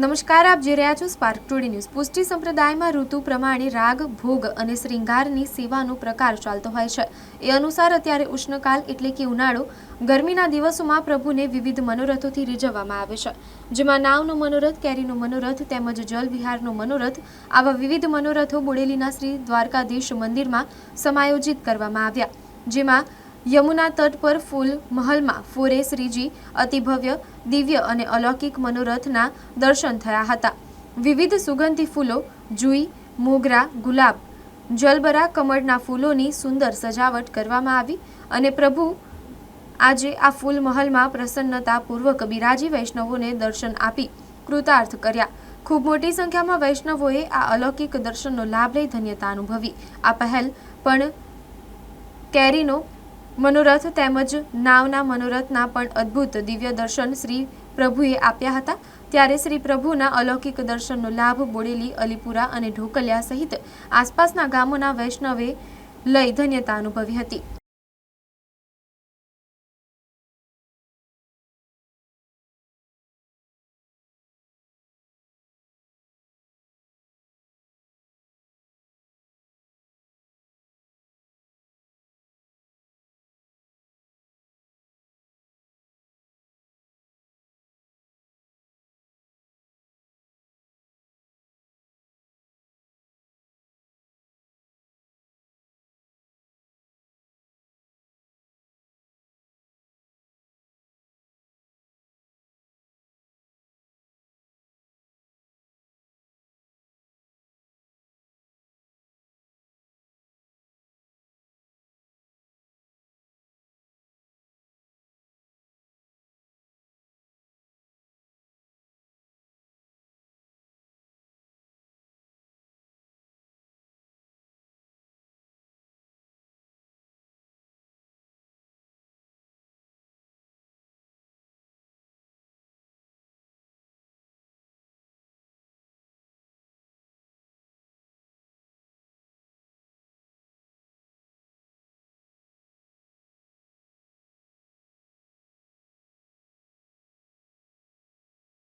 નમસ્કાર, આપ જે રહ્યા છો સ્પાર્ક ટુડી ન્યૂઝ. પુષ્ટિ સંપ્રદાયમાં ઋતુ પ્રમાણે રાગ, ભોગ અને શ્રૃંગારની સેવાનો પ્રકાર ચાલતો હોય છે. એ અનુસાર અત્યારે ઉષ્ણકાલ એટલે કે ઉનાળો ગરમીના દિવસોમાં પ્રભુને વિવિધ મનોરથોથી રીઝવવામાં આવે છે. જેમાં નાવનો મનોરથ, કેરીનો મનોરથ તેમજ જલ વિહારનો મનોરથ આવા વિવિધ મનોરથો બોડેલીના શ્રી દ્વારકાધીશ મંદિરમાં સમાયોજિત કરવામાં આવ્યા. જેમાં યમુના તટ પર ફૂલ મહલમાં ફોરે શ્રીજી, અતિભવ્ય, દિવ્ય અને અલૌકિક મનોરથના દર્શન થયા હતા. વિવિધ સુગંધી ફૂલો, જુઈ, મોગરા, ગુલાબ, જલબરા કમળના ફૂલોની સુંદર સજાવટ કરવામાં આવી અને પ્રભુ આજે આ ફૂલ મહલમાં પ્રસન્નતાપૂર્વક બિરાજી વૈષ્ણવોને દર્શન આપી કૃતાર્થ કર્યા. ખૂબ મોટી સંખ્યામાં વૈષ્ણવોએ આ અલૌકિક દર્શનનો લાભ લઈ ધન્યતા અનુભવી. આ પહેલ પણ કેરીનો મનોરથ તેમજ નાવના મનોરથના પણ અદ્ભુત દિવ્ય દર્શન શ્રી પ્રભુએ આપ્યા હતા. ત્યારે શ્રી પ્રભુના અલૌકિક દર્શનનો લાભ બોડેલી, અલીપુરા અને ઢોકલિયા સહિત આસપાસના ગામોના વૈષ્ણવે લઈ ધન્યતા અનુભવી હતી.